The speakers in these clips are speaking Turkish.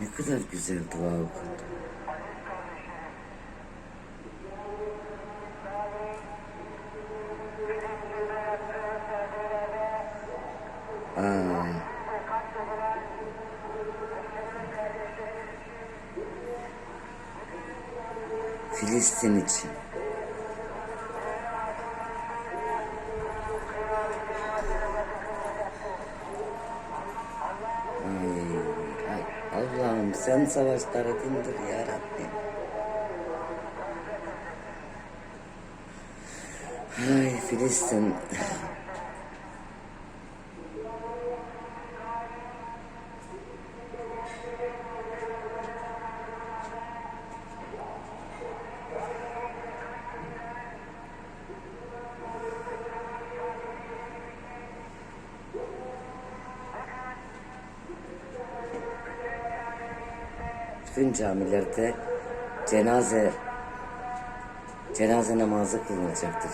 Ne kadar güzel dua okundu. Ay. Filistin için. Allah'ım sen savaşları dindir ya Rabbim. Ay Filistin. Bütün camilerde cenaze cenaze namazı kılınacaktır.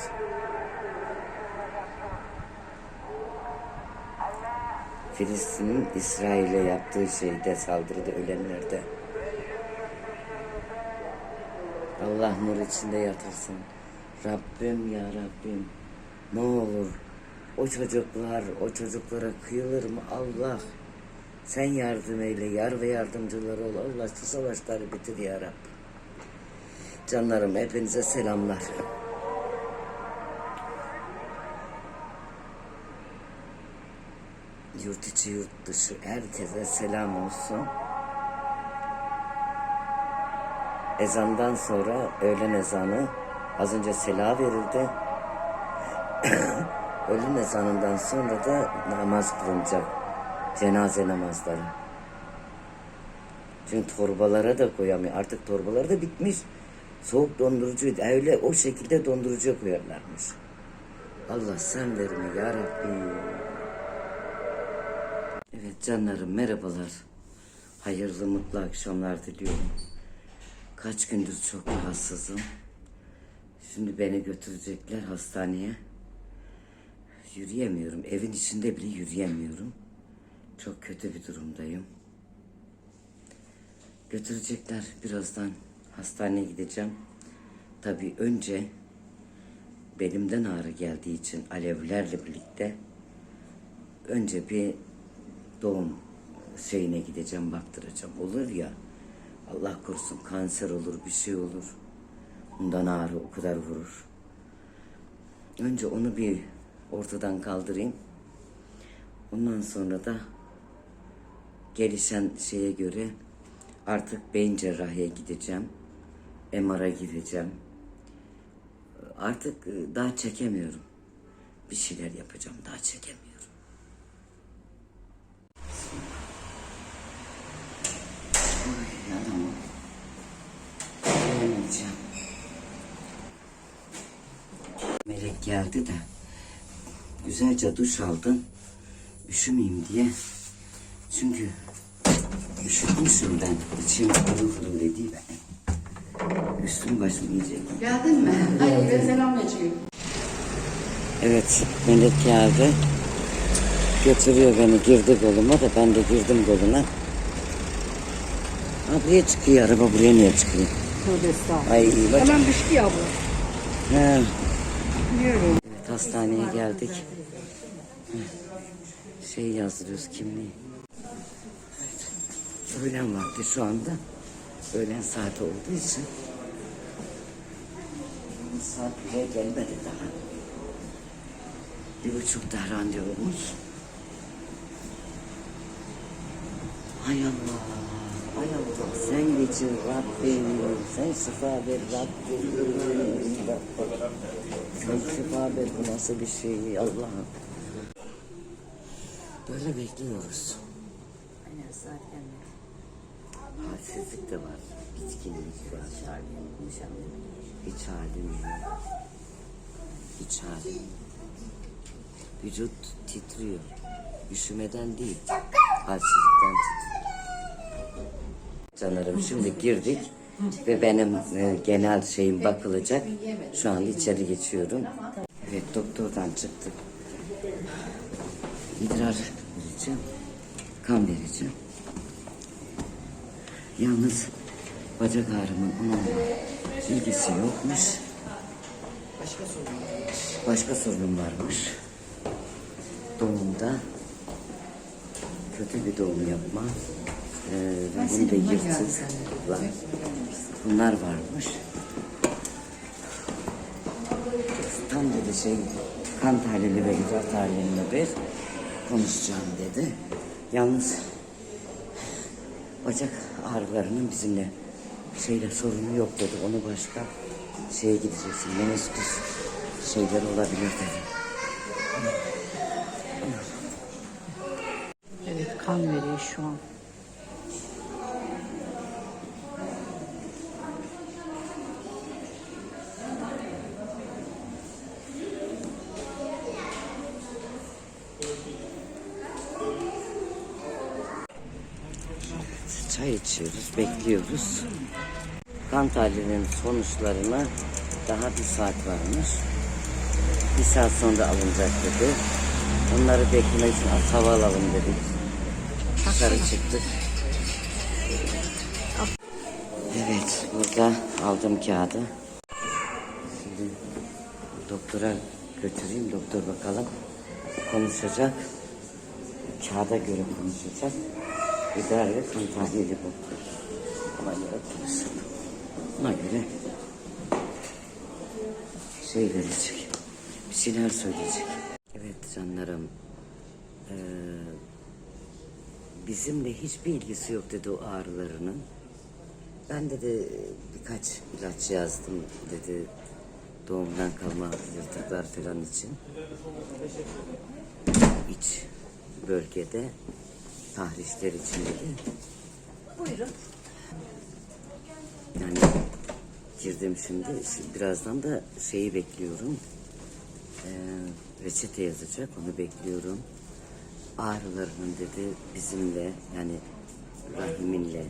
Filistin'in İsrail'e yaptığı şeyde saldırıda ölenlerde Allah nur içinde yatırsın. Rabbim ya Rabbim ne olur o çocuklar o çocuklara kıyılır mı Allah sen yardım eyle yar ve yardımcıları ol Allah şu savaşları bitir ya Rab. Canlarım hepinize selamlar. Yurt içi yurt dışı herkese selam olsun. Ezandan sonra öğlen ezanı az önce sela verildi. öğlen ezanından sonra da namaz kılınacak. Cenaze namazları. Çünkü torbalara da koyamıyor. Artık torbaları da bitmiş. Soğuk dondurucu öyle o şekilde dondurucuya koyarlarmış. Allah sen verme ya Rabbi. Evet canlarım merhabalar. Hayırlı mutlu akşamlar diliyorum. Kaç gündür çok rahatsızım. Şimdi beni götürecekler hastaneye. Yürüyemiyorum. Evin içinde bile yürüyemiyorum. Çok kötü bir durumdayım. Götürecekler birazdan hastaneye gideceğim. Tabii önce belimden ağrı geldiği için alevlerle birlikte önce bir doğum şeyine gideceğim baktıracağım. Olur ya Allah korusun kanser olur bir şey olur. Bundan ağrı o kadar vurur. Önce onu bir ortadan kaldırayım. Ondan sonra da gelişen şeye göre artık beyin cerrahiye gideceğim. MR'a gideceğim. Artık e, daha çekemiyorum. Bir şeyler yapacağım daha çekemiyorum. Ay, adamım. Melek geldi de güzelce duş aldım. Üşümeyeyim diye. Çünkü üşütmüşüm ben. İçim fırıl fırıl ediyor ben. Üstüm başım iyice. Geldin mi? Hayır, ben selamlaşayım. Evet, Melek geldi. Götürüyor beni, girdi koluma da ben de girdim koluna. Ha buraya çıkıyor, araba buraya niye çıkıyor? Tövbe estağfurullah. Ay iyi bak. Hemen düştü ya bu. He. Biliyorum. Evet, hastaneye geldik. Şey yazdırıyoruz kimliği. Öğlen vakti şu anda. Öğlen saati olduğu için. Saat bile gelmedi daha. Bir buçukta randevumuz. Hay Allah. Hay Allah. Sen geçin Rabbim. Sen şifa ver Rabbim. Sen şifa ver. Bu nasıl bir şey Allah'ım. Böyle bekliyoruz. Aynen saat gelmedi. Halsizlik de var. Bitkinlik var. İç halim yok. İç halim. Vücut titriyor. Üşümeden değil. Halsizlikten titriyor. Canlarım şimdi girdik ve benim e, genel şeyim bakılacak. Şu an içeri geçiyorum. Evet doktordan çıktık. İdrar vereceğim. Kan vereceğim. Yalnız bacak ağrımın onunla ilgisi yokmuş. Başka sorun. Başka sorunum varmış. Doğumda kötü bir doğum yapma. Ee, ve bunu da yırtıklar. Bunlar varmış. Tam dedi şey kan tahlili ve idrar tahlilini bir konuşacağım dedi. Yalnız bacak ağrılarının bizimle şeyle sorunu yok dedi. Onu başka şeye gideceksin. Menisküs şeyler olabilir dedi. Evet kan veriyor şu an. Bekliyoruz. Kan tahlilinin sonuçlarına daha bir saat varmış. Bir saat sonra alınacak dedi. Onları beklemek için az hava alalım dedik. Dışarı çıktık. Evet, burada aldım kağıdı. Şimdi doktora götüreyim, doktor bakalım. Konuşacak. Kağıda göre konuşacak. Kan tahlili bu. Göre konuşalım. Ona göre şey verecek. Bir şeyler söyleyecek. Evet canlarım. Ee, bizimle hiçbir ilgisi yok dedi o ağrılarının. Ben dedi birkaç ilaç yazdım dedi doğumdan kalma yırtıklar falan için. İç bölgede tahrişler için dedi. Buyurun. Yani girdim şimdi. Birazdan da şeyi bekliyorum. Ee, reçete yazacak. Onu bekliyorum. Ağrılarının dedi bizimle yani rahiminle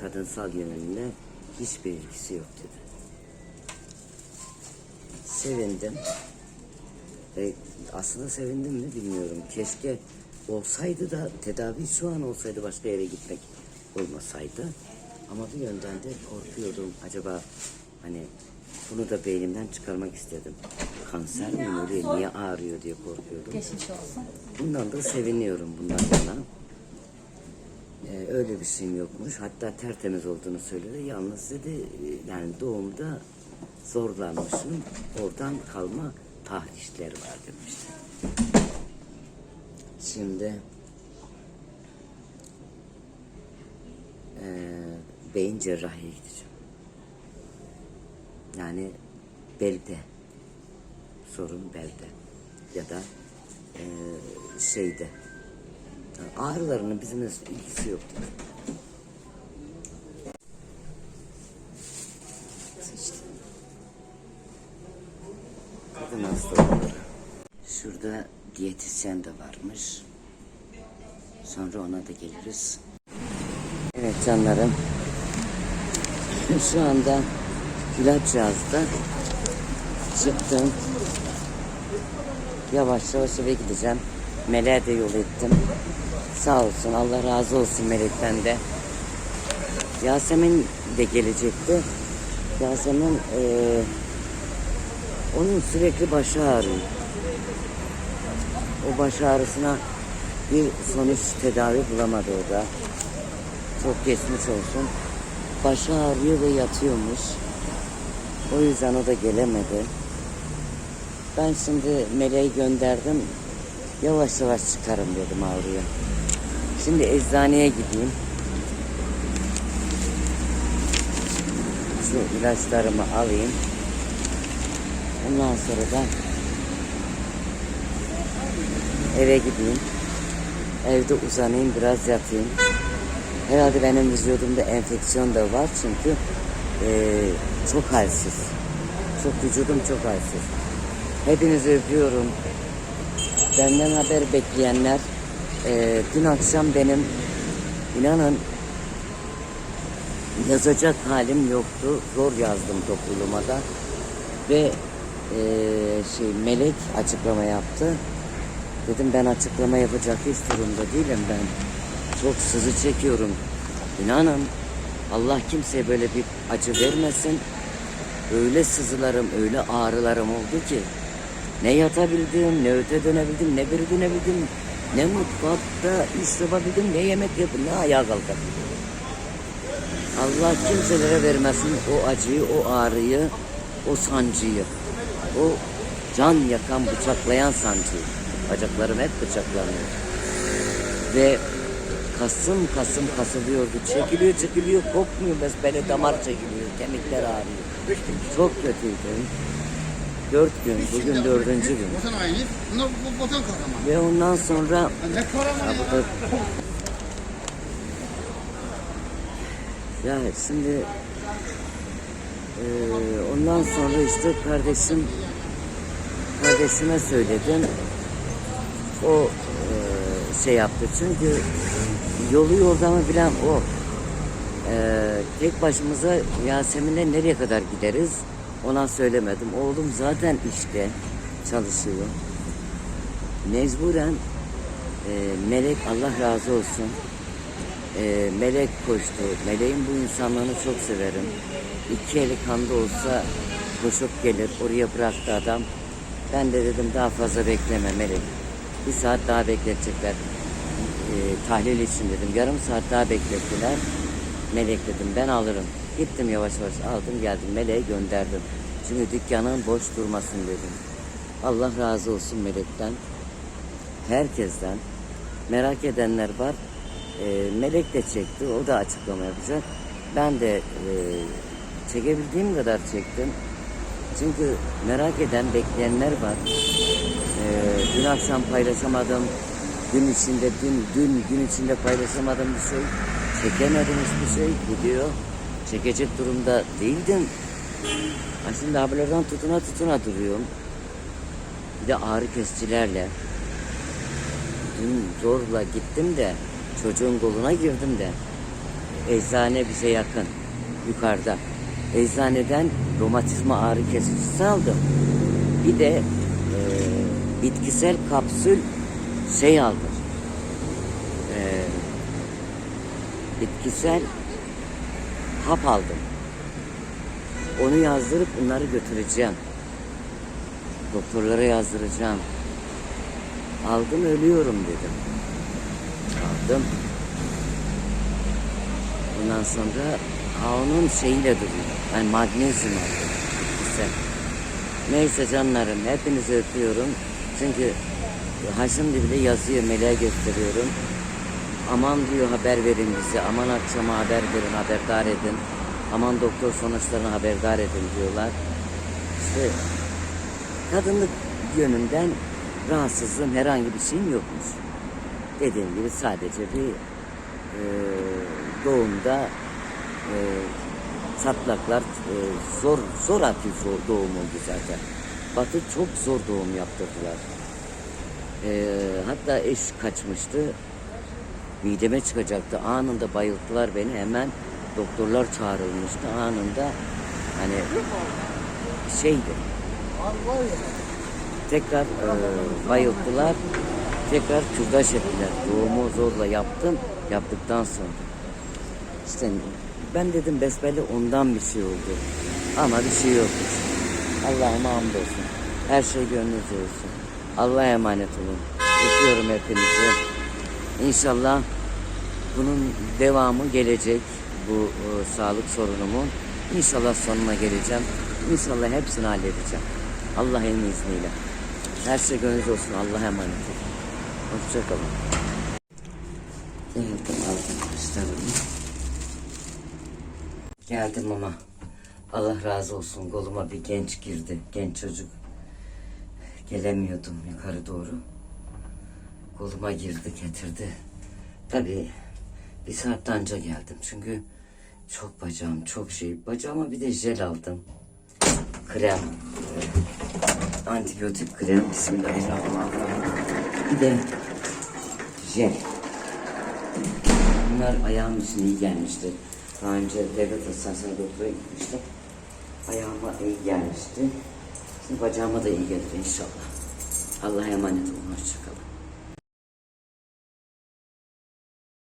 kadınsal yönünle hiçbir ilgisi yok dedi. Sevindim. E, aslında sevindim mi bilmiyorum. Keşke olsaydı da tedavi şu an olsaydı başka yere gitmek olmasaydı. Ama bir yönden de korkuyordum. Acaba hani bunu da beynimden çıkarmak istedim. Kanser mi oluyor, niye ağrıyor diye korkuyordum. Geçmiş olsun. Bundan da seviniyorum bundan yana. Ee, öyle bir şeyim yokmuş. Hatta tertemiz olduğunu söyledi. Yalnız dedi yani doğumda zorlanmışım. Oradan kalma tahrişler var demişti. Şimdi eee beyin cerrahiye gideceğim. Yani belde. Sorun belde. Ya da eee, şeyde. Ağrılarının bizimle ilgisi yok. Diyetisyen de varmış. Sonra ona da geliriz. Evet canlarım. Şu anda ilaç yazdı. Çıktım. Yavaş yavaş eve gideceğim. Melek'e de yol ettim. Sağ olsun Allah razı olsun Melek'ten de. Yasemin de gelecekti. Yasemin eee onun sürekli başı ağrıyor. O baş ağrısına bir sonuç tedavi bulamadı o da. Çok geçmiş olsun. Başı ağrıyor ve yatıyormuş. O yüzden o da gelemedi. Ben şimdi Meleği gönderdim. Yavaş yavaş çıkarım dedim avruya. Şimdi eczaneye gideyim. Şu ilaçlarımı alayım. Ondan sonra da eve gideyim. Evde uzanayım biraz yatayım. Herhalde benim vücudumda enfeksiyon da var çünkü eee, çok halsiz. Çok vücudum çok halsiz. Hepinizi öpüyorum. Benden haber bekleyenler eee, dün akşam benim inanın yazacak halim yoktu. Zor yazdım topluluğuma da. Ve eee, şey Melek açıklama yaptı. Dedim ben açıklama yapacak hiç durumda değilim ben. Çok sızı çekiyorum. İnanın Allah kimseye böyle bir acı vermesin. Öyle sızılarım, öyle ağrılarım oldu ki ne yatabildim, ne öte dönebildim, ne biri dönebildim, ne mutfakta iş yapabildim, ne yemek yapıp ne ayağa kalkabildim. Allah kimselere vermesin o acıyı, o ağrıyı, o sancıyı. O can yakan, bıçaklayan sancıyı. Bacaklarım hep bıçaklanıyor. Ve kasım kasım kasılıyordu. Çekiliyor çekiliyor kopmuyor. Besbele damar çekiliyor. Kemikler ağrıyor. Çok kötüydü. Dört gün. Bugün dördüncü gün. Ve ondan sonra Ya şimdi eee, ondan sonra işte kardeşim kardeşime söyledim. O eee, şey yaptı çünkü yolu yordamı bilen o. Eee, tek başımıza Yasemin'le nereye kadar gideriz ona söylemedim. Oğlum zaten işte çalışıyor. Mecburen e, melek Allah razı olsun. E, melek koştu. Meleğin bu insanlığını çok severim. İki eli kanda olsa koşup gelir. Oraya bıraktı adam. Ben de dedim daha fazla bekleme melek. Bir saat daha bekletecekler. E, tahlil için dedim. Yarım saat daha beklettiler. Melek dedim ben alırım. Gittim yavaş yavaş aldım geldim. Meleği gönderdim. Çünkü dükkanın boş durmasın dedim. Allah razı olsun melekten herkesten merak edenler var. Ee, Melek de çekti. O da açıklama yapacak. Ben de e, çekebildiğim kadar çektim. Çünkü merak eden, bekleyenler var. Ee, dün akşam paylaşamadım. Gün içinde, dün, dün gün içinde paylaşamadım bir şey. Çekemedim hiçbir şey. Gidiyor. Çekecek durumda değildim. Ha şimdi haberlerden tutuna tutuna duruyorum. Bir de ağrı kesicilerle. Dün zorla gittim de çocuğun koluna girdim de eczane bize yakın yukarıda. Eczaneden romatizma ağrı kesicisi aldım. Bir de bitkisel kapsül şey aldım. E, bitkisel hap aldım. Onu yazdırıp bunları götüreceğim. Doktorlara yazdıracağım. Aldım ölüyorum dedim. Aldım. Ondan sonra onun şeyiyle duruyor. Ben magnezyum aldım. Bitkisel. Neyse canlarım hepinizi öpüyorum. Çünkü ha şimdi bile yazıyor meleğe gösteriyorum. Aman diyor haber verin bize. Aman akşama haber verin haberdar edin. Aman doktor sonuçlarını haberdar edin diyorlar. İşte kadınlık yönünden rahatsızlığım herhangi bir şeyim yokmuş. Dediğim gibi sadece bir e, doğumda e, çatlaklar e, zor zor atıyor doğum oldu zaten. Batı çok zor doğum yaptırdılar. E, hatta eş kaçmıştı. Mideme çıkacaktı. Anında bayılttılar beni. Hemen doktorlar çağrılmıştı. Anında hani şeydi tekrar e, bayılttılar. Tekrar kürdaş ettiler. Doğumu zorla yaptım. Yaptıktan sonra. İşte ben dedim besbelli ondan bir şey oldu. Ama bir şey yokmuş. Allah'ıma hamdolsun. Her şey gönlünüzce olsun. Allah'a emanet olun. Öpüyorum hepinizi. İnşallah bunun devamı gelecek. Bu e, sağlık sorunumun. İnşallah sonuna geleceğim. İnşallah hepsini halledeceğim. Allah'ın izniyle. Her şey gönlünüzce olsun. Allah'a emanet olun. Hoşçakalın. Geldim arkadaşlarım. Geldim ama Allah razı olsun koluma bir genç girdi. Genç çocuk. Gelemiyordum yukarı doğru. Koluma girdi getirdi. Tabii bir saatte anca geldim. Çünkü çok bacağım çok şey. Bacağıma bir de jel aldım. Krem. Antibiyotik krem. Bismillahirrahmanirrahim. Bir de jel. Bunlar ayağım için iyi gelmişti. Daha önce devlet hastanesine doktora gitmiştim. Ayağıma iyi gelmişti. Şimdi bacağıma da iyi gelir inşallah. Allah'a emanet olun. Hoşçakalın.